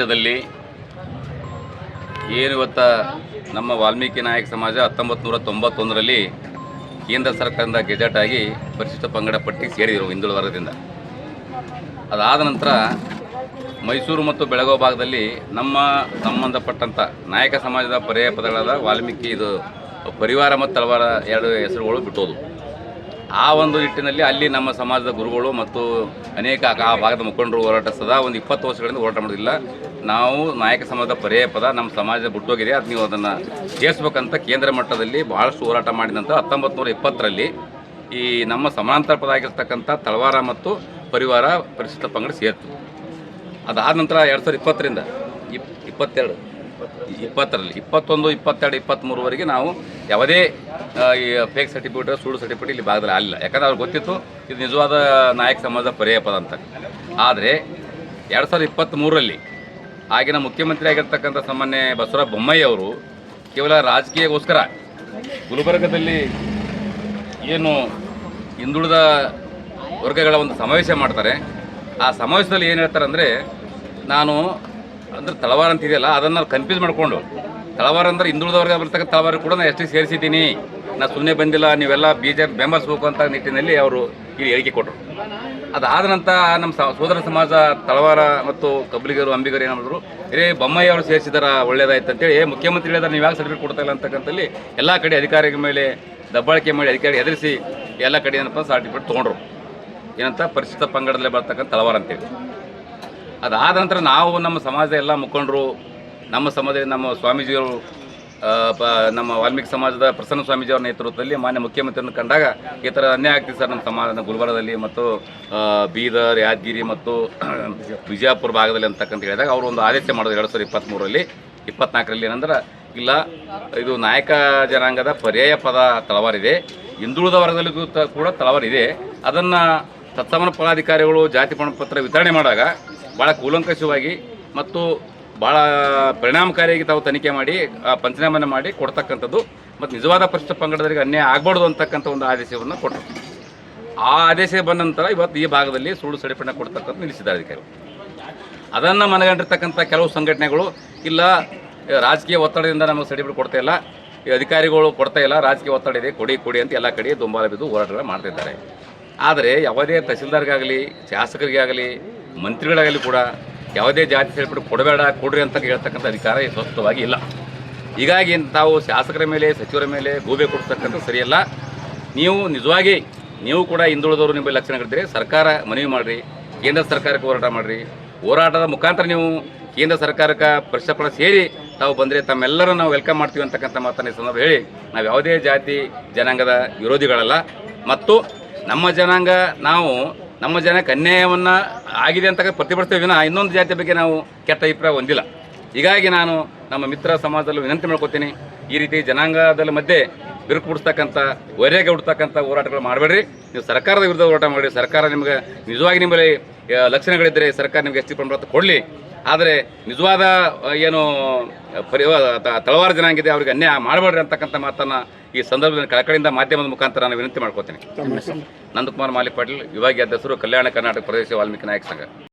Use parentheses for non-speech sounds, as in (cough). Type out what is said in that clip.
ರಾಜ್ಯದಲ್ಲಿ ಏನು ಇವತ್ತ ನಮ್ಮ ವಾಲ್ಮೀಕಿ ನಾಯಕ ಸಮಾಜ ಹತ್ತೊಂಬತ್ತು ನೂರ ತೊಂಬತ್ತೊಂದರಲ್ಲಿ ಕೇಂದ್ರ ಸರ್ಕಾರದಿಂದ ಗೆಜೆಟ್ ಆಗಿ ಪರಿಶಿಷ್ಟ ಪಂಗಡ ಪಟ್ಟಿಗೆ ಸೇರಿದರು ಹಿಂದುಳಿದ ವರ್ಗದಿಂದ. ಅದಾದ ನಂತರ ಮೈಸೂರು ಮತ್ತು ಬೆಳಗಾವಿ ಭಾಗದಲ್ಲಿ ನಮ್ಮ ಸಂಬಂಧಪಟ್ಟಂಥ ನಾಯಕ ಸಮಾಜದ ಪರ್ಯಾಯ ಪದಗಳಾದ ವಾಲ್ಮೀಕಿ ಇದು ಪರಿವಾರ ಮತ್ತು ತಳವಾರ ಎರಡು ಹೆಸರುಗಳು ಬಿಟ್ಟೋದು. ಆ ಒಂದು ನಿಟ್ಟಿನಲ್ಲಿ ಅಲ್ಲಿ ನಮ್ಮ ಸಮಾಜದ ಗುರುಗಳು ಮತ್ತು ಅನೇಕ ಆ ಭಾಗದ ಮುಖಂಡರು ಹೋರಾಟ ಸದಾ ಒಂದು ಇಪ್ಪತ್ತು ವರ್ಷಗಳಿಂದ ಹೋರಾಟ ಮಾಡೋದಿಲ್ಲ ನಾವು ನಾಯಕ ಸಮಾಜದ ಪರ್ಯಾಯ ಪದ ನಮ್ಮ ಸಮಾಜ ಬಿಟ್ಟೋಗಿದೆ. ಅದು ನೀವು ಅದನ್ನು ಸೇರಿಸ್ಬೇಕಂತ ಕೇಂದ್ರ ಮಟ್ಟದಲ್ಲಿ ಭಾಳಷ್ಟು ಹೋರಾಟ ಮಾಡಿದ ನಂತರ ಹತ್ತೊಂಬತ್ತು ನೂರ ಇಪ್ಪತ್ತರಲ್ಲಿ ಈ ನಮ್ಮ ಸಮಾನಾಂತರ ಪದ ಆಗಿರ್ತಕ್ಕಂಥ ತಳವಾರ ಮತ್ತು ಪರಿವಾರ ಪರಿಶಿಷ್ಟ ಪಂಗಡ ಸೇರ್ತು. ಅದಾದ ನಂತರ ಎರಡು ಸಾವಿರದ ಇಪ್ಪತ್ತರಿಂದ, ಇಪ್, ಇಪ್ಪತ್ತೆರಡು. ಇಪ್ಪತ್ತರಲ್ಲಿ, ಇಪ್ಪತ್ತೊಂದು, ಇಪ್ಪತ್ತೆರಡು ಇಪ್ಪತ್ತ್ಮೂರುವರೆಗೆ ನಾವು ಯಾವುದೇ ಈ ಫೇಕ್ ಸರ್ಟಿಫಿಕೇಟ್ ಸುಳ್ಳು ಸರ್ಟಿಫಿಕೇಟ್ ಇಲ್ಲಿ ಭಾಗದಲ್ಲಿ ಆಗಲಿಲ್ಲ ಯಾಕಂದ್ರೆ ಅವ್ರಿಗೆ ಗೊತ್ತಿತ್ತು, ಇದು ನಿಜವಾದ ನಾಯಕ ಸಮಾಜದ ಪರ್ಯಾಯ ಪದ ಅಂತ. ಆದರೆ ಎರಡು ಸಾವಿರದ ಇಪ್ಪತ್ತ್ಮೂರರಲ್ಲಿ ಆಗಿನ ಮುಖ್ಯಮಂತ್ರಿ ಆಗಿರ್ತಕ್ಕಂಥ ಸಾಮಾನ್ಯ ಬಸವರಾಜ ಬೊಮ್ಮಾಯಿ ಅವರು ಕೇವಲ ರಾಜಕೀಯಗೋಸ್ಕರ ಗುಲ್ಬರ್ಗದಲ್ಲಿ ಏನು ಹಿಂದುಳಿದ ವರ್ಗಗಳ ಒಂದು ಸಮಾವೇಶ ಮಾಡ್ತಾರೆ. ಆ ಸಮಾವೇಶದಲ್ಲಿ ಏನು ಹೇಳ್ತಾರೆ ಅಂದರೆ ನಾನು ಅಂದ್ರೆ ತಳವಾರ ಅಂತ ಇದೆಯಲ್ಲ, ಅದನ್ನ ಕನ್ಫ್ಯೂಸ್ ಮಾಡಿಕೊಂಡು. ತಳವಾರ ಅಂದ್ರೆ ಹಿಂದುಳಿದ ಬರ್ತಕ್ಕ ತಳವಾರ ಕೂಡ ನಾನು ಎಷ್ಟು ಸೇರಿಸಿದ್ದೀನಿ. ನಾನು ಸುಮ್ಮನೆ ಬಂದಿಲ್ಲ, ನೀವೆಲ್ಲ ಬಿ ಜೆ ಬೆಂಬಲಿಸ್ಬೇಕು ಅಂತ ನಿಟ್ಟಿನಲ್ಲಿ ಅವರು ಇಲ್ಲಿ ಹೇಳಿಕೆ ಕೊಟ್ಟರು ಅದಾದ ನಂತರ ನಮ್ಮ ಸೋದರ ಸಮಾಜ, ತಳವಾರ ಮತ್ತು ಕಬ್ಲಿಗರು ಅಂಬಿಗರು ಏನು ಮಾಡಿದ್ರು, ಏ ಬೊಮ್ಮಾಯಿ ಅವರು ಸೇರಿಸಿದಾರ, ಒಳ್ಳೇದಾಯ್ತು ಅಂತೇಳಿ ಮುಖ್ಯಮಂತ್ರಿ ಹೇಳಿದಾರೆ, ನೀವು ಯಾಕೆ ಸರ್ಟಿಫಿಕೇಟ್ ಕೊಡ್ತಾ ಇಲ್ಲ ಅಂತಕ್ಕಂಥಲ್ಲಿ ಎಲ್ಲ ಕಡೆ ಅಧಿಕಾರಿಗಳ ಮೇಲೆ, ದಬ್ಬಾಳಿಕೆ ಮಾಡಿ ಅಧಿಕಾರಿ ಎದುರಿಸಿ ಎಲ್ಲ ಕಡೆ ಏನಪ್ಪ ಸರ್ಟಿಫಿಕೇಟ್ ತೊಗೊಂಡ್ರು. ಏನಂತ ಪರಿಶಿಷ್ಟ ಪಂಗಡದಲ್ಲೇ ಬರ್ತಕ್ಕಂಥ ತಳವಾರ ಅಂತೇಳಿ. ಅದಾದ ನಂತರ ನಾವು ನಮ್ಮ ಸಮಾಜದ ಎಲ್ಲ ಮುಖಂಡರು, ನಮ್ಮ ಸಮಾಜದ ನಮ್ಮ ಸ್ವಾಮೀಜಿಗಳು ಪ- ನಮ್ಮ ವಾಲ್ಮೀಕಿ ಸಮಾಜದ ಪ್ರಸನ್ನ ಸ್ವಾಮೀಜಿಯವರ ನೇತೃತ್ವದಲ್ಲಿ ಮಾನ್ಯ ಮುಖ್ಯಮಂತ್ರಿಯನ್ನು ಕಂಡಾಗ ಈ ಥರ ಅನ್ಯಾಯ ಆಗ್ತಿದೆ ಸರ್ ನಮ್ಮ ಸಮಾಜದ ಗುಲ್ಬರ್ಗದಲ್ಲಿ ಮತ್ತು ಬೀದರ್, ಯಾದಗಿರಿ ಮತ್ತು (clears throat) ವಿಜಯಪುರ ಭಾಗದಲ್ಲಿ ಅಂತಕ್ಕಂತ ಹೇಳಿದಾಗ ಅವರು ಒಂದು ಆದೇಶ ಮಾಡಿದ್ರು ಎರಡು ಸಾವಿರದ ಇಪ್ಪತ್ತ್ಮೂರರಲ್ಲಿ ಇಪ್ಪತ್ನಾಲ್ಕರಲ್ಲಿ ಏನಂದ್ರೆ, ಇಲ್ಲ, ಇದು ನಾಯಕ ಜನಾಂಗದ ಪರ್ಯಾಯ ಪದ ತಳವಾರಿದೆ. ಹಿಂದುಳಿದ ವರ್ಗದಲ್ಲಿ ಕೂಡ ತಳವಾರಿದೆ. ಅದನ್ನು ಸತ್ತಮನ ಪದಾಧಿಕಾರಿಗಳು ಜಾತಿ ಪ್ರಮಾಣಪತ್ರ ವಿತರಣೆ ಮಾಡಿದಾಗ ಭಾಳ ಕೂಲಂಕಷವಾಗಿ ಮತ್ತು ಭಾಳ ಪರಿಣಾಮಕಾರಿಯಾಗಿ ತಾವು ತನಿಖೆ ಮಾಡಿ, ಆ ಪಂಚನಾಮನ ಮಾಡಿ ಕೊಡ್ತಕ್ಕಂಥದ್ದು ಮತ್ತು ನಿಜವಾದ ಪರಿಶಿಷ್ಟ ಪಂಗಡದವರಿಗೆ ಅನ್ಯಾಯ ಆಗಬಾರ್ದು ಅಂತಕ್ಕಂಥ ಒಂದು ಆದೇಶವನ್ನು ಕೊಟ್ಟರು. ಆ ಆದೇಶ ಬಂದ ನಂತರ ಇವತ್ತು ಈ ಭಾಗದಲ್ಲಿ ಸುಳ್ಳು ಸಡಿಪಣ ಕೊಡ್ತಕ್ಕಂಥ ನಿಲ್ಲಿಸಿದ್ದಾರೆ ಅಧಿಕಾರಿ ಅದನ್ನು ಮನಗಂಡಿರ್ತಕ್ಕಂಥ ಕೆಲವು ಸಂಘಟನೆಗಳು, ಇಲ್ಲ, ರಾಜಕೀಯ ಒತ್ತಡದಿಂದ ನಮಗೆ ಸಡಿಬಿಡ ಕೊಡ್ತಾ ಇಲ್ಲ, ಈ ಅಧಿಕಾರಿಗಳು ಕೊಡ್ತಾ ಇಲ್ಲ, ರಾಜಕೀಯ ಒತ್ತಡ ಇದೆ, ಕೊಡಿ ಕೊಡಿ ಅಂತ ಎಲ್ಲ ಕಡೆ ದುಂಬಾಲ ಬಿದ್ದು ಹೋರಾಟಗಳು ಮಾಡ್ತಿದ್ದಾರೆ. ಆದರೆ ಯಾವುದೇ ತಹಸೀಲ್ದಾರ್ಗಾಗಲಿ, ಶಾಸಕರಿಗಾಗಲಿ ಮಂತ್ರಿಗಳಾಗಲಿ ಕೂಡ ಯಾವುದೇ ಜಾತಿ ಸೇರ್ಪಡೆ ಕೊಡಬೇಡ, ಕೊಡ್ರಿ ಅಂತ ಹೇಳ್ತಕ್ಕಂಥ ಅಧಿಕಾರ ಸ್ವಸ್ಥವಾಗಿ ಇಲ್ಲ. ಹೀಗಾಗಿ ತಾವು ಶಾಸಕರ ಮೇಲೆ, ಸಚಿವರ ಮೇಲೆ ಗೂಬೆ ಕೊಡ್ತಕ್ಕಂಥ ಸರಿಯಲ್ಲ. ನೀವು ನಿಜವಾಗಿ, ನೀವು ಕೂಡ ಹಿಂದುಳಿದವರು ನಿಮ್ಮ ಲಕ್ಷಣಗಳಿದ್ದರೆ ಸರ್ಕಾರ ಮನವಿ ಮಾಡಿರಿ, ಕೇಂದ್ರ ಸರ್ಕಾರಕ್ಕೆ ಹೋರಾಟ ಮಾಡಿರಿ. ಹೋರಾಟದ ಮುಖಾಂತರ ನೀವು ಕೇಂದ್ರ ಸರ್ಕಾರಕ್ಕೆ ಪ್ರಶ್ನೆ ಸೇರಿ ತಾವು ಬಂದರೆ ತಮ್ಮೆಲ್ಲರೂ ನಾವು ವೆಲ್ಕಮ್ ಮಾಡ್ತೀವಿ ಅಂತಕ್ಕಂಥ ಮಾತನ್ನು ಸಂದರ್ಭ ಹೇಳಿ, ನಾವು ಯಾವುದೇ ಜಾತಿ, ಜನಾಂಗದ ವಿರೋಧಿಗಳಲ್ಲ. ಮತ್ತು ನಮ್ಮ ಜನಾಂಗ, ನಾವು ನಮ್ಮ ಜನಕ್ಕೆ ಅನ್ಯಾಯವನ್ನು ಆಗಿದೆ ಅಂತ ಪ್ರತಿಭಟಿಸ್ತೇವೆ ವಿನ ಇನ್ನೊಂದು ಜಾತಿಯ ಬಗ್ಗೆ ನಾವು ಕೆಟ್ಟ ಅಭಿಪ್ರಾಯ ಹೊಂದಿಲ್ಲ. ಹೀಗಾಗಿ ನಾನು ನಮ್ಮ ಮಿತ್ರ ಸಮಾಜದಲ್ಲೂ ವಿನಂತಿ ಮಾಡ್ಕೊತೀನಿ, ಈ ರೀತಿ ಜನಾಂಗದಲ್ಲಿ ಮಧ್ಯೆ ಬಿರುಕು ಬಿಡಿಸ್ತಕ್ಕಂಥ ವೈರ್ಯಾಗ ಹುಡ್ತಕ್ಕಂಥ ಹೋರಾಟಗಳು ಮಾಡಬೇಡ್ರಿ. ನೀವು ಸರ್ಕಾರದ ವಿರುದ್ಧ ಹೋರಾಟ ಮಾಡಿ ಸರ್ಕಾರ ನಿಮಗೆ ನಿಜವಾಗಿ ನಿಮ್ಮಲ್ಲಿ ಲಕ್ಷಣಗಳಿದ್ದರೆ ಸರ್ಕಾರ ನಿಮಗೆ ಹೆಚ್ಚು ಪ್ರಮಾಣ ಕೊಡಲಿ. ಆದರೆ ನಿಜವಾದ ಏನು ಪರಿ ತ- ತಳವಾರ ಜನಾಂಗಿದೆ ಅವ್ರಿಗೆ ಅನ್ಯಾಯ ಮಾಡಬೇಡ್ರಿ ಅಂತಕ್ಕಂಥ ಮಾತನ್ನು ಈ ಸಂದರ್ಭದಲ್ಲಿ ಕಳಕಳಿಯಿಂದ ಮಾಧ್ಯಮದ ಮುಖಾಂತರ ನಾನು ವಿನಂತಿ ಮಾಡ್ಕೋತೀನಿ. ನಂದಕುಮಾರ್ ಮಾಲಿಕ್ ಪಾಟೀಲ್ ವಿಭಾಗೀಯ ಅಧ್ಯಕ್ಷರು ಕಲ್ಯಾಣ ಕರ್ನಾಟಕ ಪ್ರದೇಶ ವಾಲ್ಮೀಕಿ ನಾಯಕ ಸಂಘ.